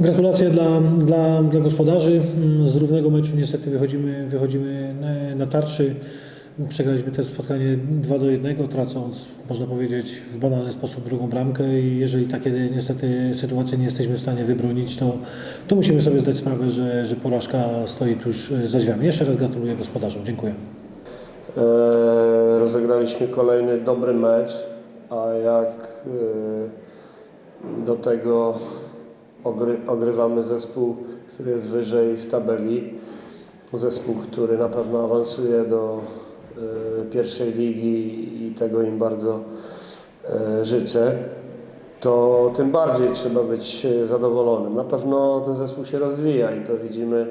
Gratulacje dla, dla, dla gospodarzy. Mm, Z równego meczu niestety wychodzimy, wychodzimy na, tarczy. Przegraliśmy to spotkanie 2 do 1, tracąc, można powiedzieć, w banalny sposób drugą bramkę i jeżeli takie niestety sytuacje nie jesteśmy w stanie wybronić, to, to musimy sobie zdać sprawę, że, że porażka stoi tuż za drzwiami. Jeszcze raz gratuluję gospodarzom. Dziękuję. E, rozegraliśmy kolejny dobry mecz, a jak e, do tego ogry, ogrywamy zespół, który jest wyżej w tabeli, zespół, który na pewno awansuje do e, pierwszej ligi i tego im bardzo e, życzę, to tym bardziej trzeba być e, zadowolonym. Na pewno ten zespół się rozwija i to widzimy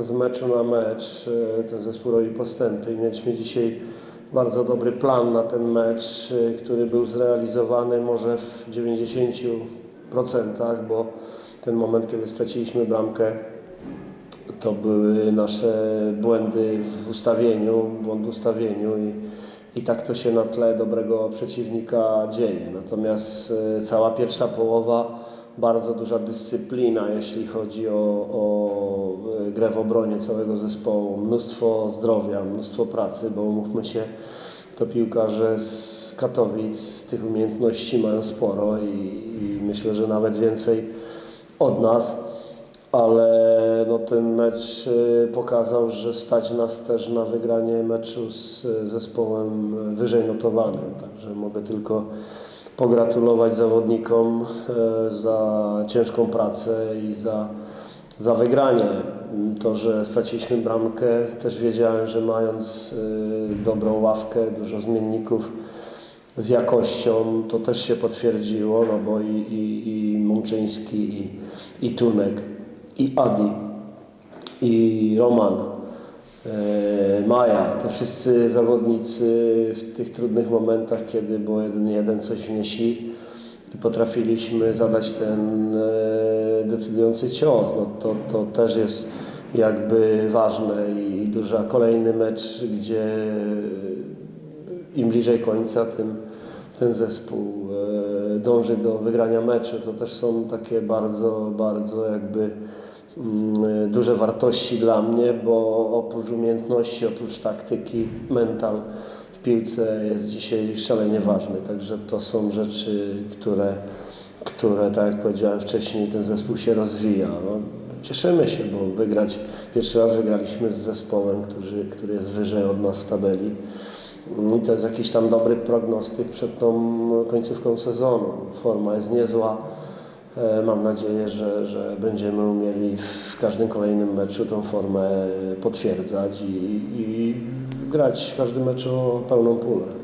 z meczu na mecz. E, Ten zespół robi postępy i mieliśmy dzisiaj bardzo dobry plan na ten mecz, e, który był zrealizowany może w 90%, bo ten moment, kiedy straciliśmy bramkę, to były nasze błędy w ustawieniu, błąd w ustawieniu i, i tak to się na tle dobrego przeciwnika dzieje. Natomiast e, cała pierwsza połowa, bardzo duża dyscyplina, jeśli chodzi o, o e, grę w obronie całego zespołu, mnóstwo zdrowia, mnóstwo pracy, bo umówmy się, to piłkarze z Katowic tych umiejętności mają sporo i, i myślę, że nawet więcej od nas ale no, ten mecz y, pokazał, że stać nas też na wygranie meczu z y, zespołem wyżej notowanym. Także mogę tylko pogratulować zawodnikom y, za ciężką pracę i za, za wygranie. To, że straciliśmy bramkę, też wiedziałem, że mając y, dobrą ławkę, dużo zmienników z jakością, to też się potwierdziło, no bo i, i, i Mączyński, i, i Tunek, i Adi, i Roman, e, Maja, to wszyscy zawodnicy w tych trudnych momentach, kiedy było 1-1, coś wnieśli potrafiliśmy zadać ten e, decydujący cios. No to, to też jest jakby ważne i duża kolejny mecz, gdzie im bliżej końca, tym ten zespół e, dąży do wygrania meczu. To też są takie bardzo, bardzo jakby mm, duże wartości dla mnie, bo oprócz umiejętności, oprócz taktyki, mental w piłce jest dzisiaj szalenie ważny. Także to są rzeczy, które, które tak jak powiedziałem wcześniej, ten zespół się rozwija. No, cieszymy się, bo wygrać, pierwszy raz wygraliśmy z zespołem, który, który jest wyżej od nas w tabeli. I to jest jakiś tam dobry prognostyk przed tą końcówką sezonu. Forma jest niezła. E, Mam nadzieję, że, że będziemy umieli w każdym kolejnym meczu tą formę potwierdzać i, i grać w każdym meczu o pełną pulę.